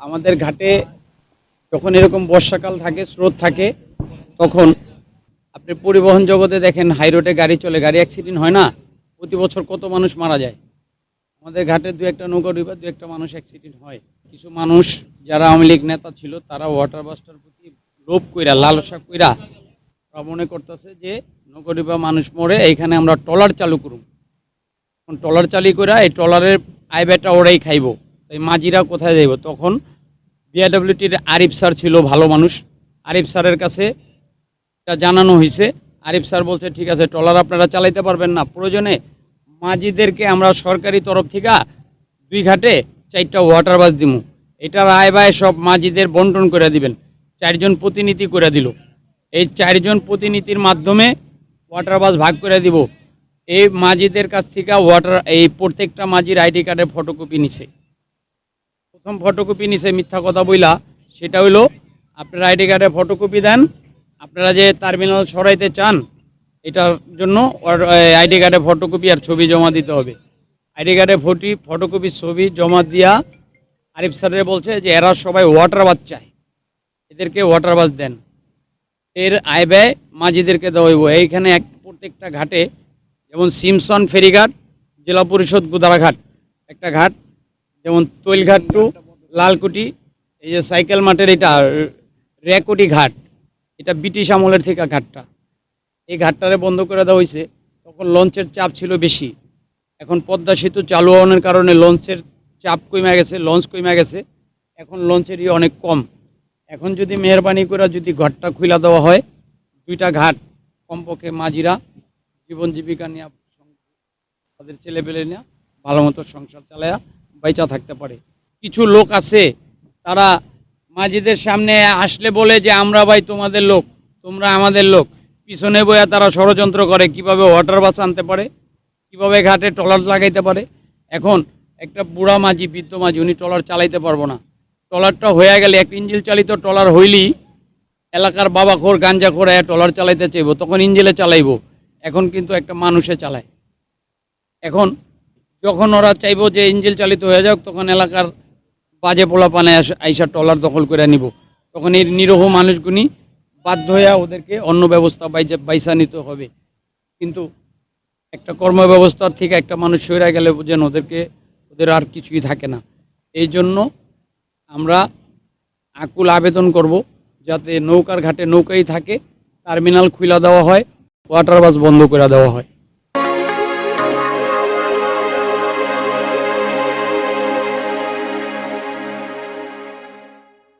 আমাদের ঘাটে যখন এরকম বর্ষাকাল থাকে, স্রোত থাকে, তখন আপনি পরিবহন জগতে দেখেন হাই রোডে গাড়ি চলে, গাড়ি অ্যাক্সিডেন্ট হয় না। প্রতি বছর কত মানুষ মারা যায়। আমাদের ঘাটে দু একটা নৌকা ডুবে দু একটা মানুষ অ্যাক্সিডেন্ট হয়। কিছু মানুষ যারা আওয়ামী লীগ নেতা ছিল, তারা ওয়াটার বাসটার প্রতি লোভ কইরা, লালসা কইরা তারা মনে করতেছে যে, নৌকা ডুবা মানুষ মরে, এইখানে আমরা ট্রলার চালু করুম ট্রলার চালু করে এই ট্রলারের আয় বেটা ওরাই খাইব। এই মাঝিরা কোথায় যাইব? তখন বিআইডব্লিউটির আরিফ স্যার ছিল, ভালো মানুষ। আরিফ স্যারের কাছে এটা জানানো হয়েছে আরিফ স্যার বলছে, ঠিক আছে, ট্রলার আপনারা চালাইতে পারবেন না। প্রয়োজনে মাঝিদেরকে আমরা সরকারি তরফ থেকে দুই ঘাটে চারটা ওয়াটার বাস দিমু। এটার আয় ব্যয় সব মাঝিদের বন্টন করে দিবেন। চারজন প্রতিনিধি করে দিল। এই চারজন প্রতিনিধির মাধ্যমে ওয়াটার বাস ভাগ করে দিব। এই মাঝিদের কাছ থেকে ওয়াটার এই প্রত্যেকটা মাঝির আইডি কার্ডের ফটোকপি নিছে। প্রথম ফটোকপি নিছে মিথ্যা কথা বইলা, সেটা হইল, আপনারা আইডি কার্ডে ফটোকপি দেন, আপনারা যে টার্মিনাল সরাইতে চান, এটার জন্য আইডি কার্ডে ফটোকপি আর ছবি জমা দিতে হবে। আইডি কার্ডে ফটি ফটোকপি ছবি জমা দিয়া, আরিফ স্যারের বলছে যে এরা সবাই ওয়াটার বাস চায়। এদেরকে ওয়াটার বাস দেন। এর আয় ব্যয় মাঝিদেরকে দেওয়া হইব। এইখানে এক প্রত্যেকটা ঘাটে, যেমন সিমসন ফেরিঘাট, জেলা পরিষদ গুদারাঘাট, একটা ঘাট যেমন তৈলঘাট টু লালকুটি এই যে সাইকেল মাঠের এটা রেকুটি ঘাট, এটা ব্রিটিশ আমলের থেকে ঘাটটা। এই ঘাটটারে বন্ধ করে দেওয়া হয়েছে। তখন লঞ্চের চাপ ছিল বেশি। এখন পদ্মা সেতু চালু হওয়ার কারণে লঞ্চের চাপ কমে গেছে, লঞ্চ কমে গেছে। এখন লঞ্চের লঞ্চেরই অনেক কম। এখন যদি মেহরবানি করে যদি ঘাটটা খুলে দেওয়া হয়, দুইটা ঘাট কমপক্ষে মাঝিরা জীবন জীবিকা নিয়ে, তাদের ছেলেপেলে নিয়ে ভালো মতো সংসার চালায়া বাইচা থাকতে পারে। কিছু লোক আছে, তারা মাঝিদের সামনে আসলে বলে যে, আমরা ভাই তোমাদের লোক, তোমরা আমাদের লোক। পিছনে বইয়া তারা ষড়যন্ত্র করে, কীভাবে ওয়াটার বাস আনতে পারে, কীভাবে ঘাটে ট্রলার লাগাইতে পারে। এখন একটা বুড়া মাঝি, বৃদ্ধ মাঝি, উনি ট্রলার চালাইতে পারব না। ট্রলারটা হয়ে গেলে এক ইঞ্জিল চালিত ট্রলার হইলি, এলাকার বাবা খোর গাঞ্জা করে ট্রলার চালাইতে চাইব, তখন ইঞ্জিলে চালাইবো। এখন কিন্তু একটা মানুষে চালায়। এখন যখন ওরা চাইব যে ইঞ্জিল চালিত হয়ে যাক, তখন এলাকার বাজে পোলা পানে আইসা ট্রলার দখল করে নিব। তখন এই নিরহ মানুষগুনি বাধ্য হয়ে ওদেরকে অন্য ব্যবস্থা বাইসা নিতে হবে। কিন্তু একটা কর্ম ব্যবস্থার থেকে একটা মানুষ সরে গেলে যেন ওদেরকে, ওদের আর কিছুই থাকে না। এই জন্য আমরা আকুল আবেদন করব যাতে নৌকার ঘাটে নৌকাই থাকে, টার্মিনাল খুলে দেওয়া হয় ওয়াটার বাস বন্ধ করে দেওয়া হয়।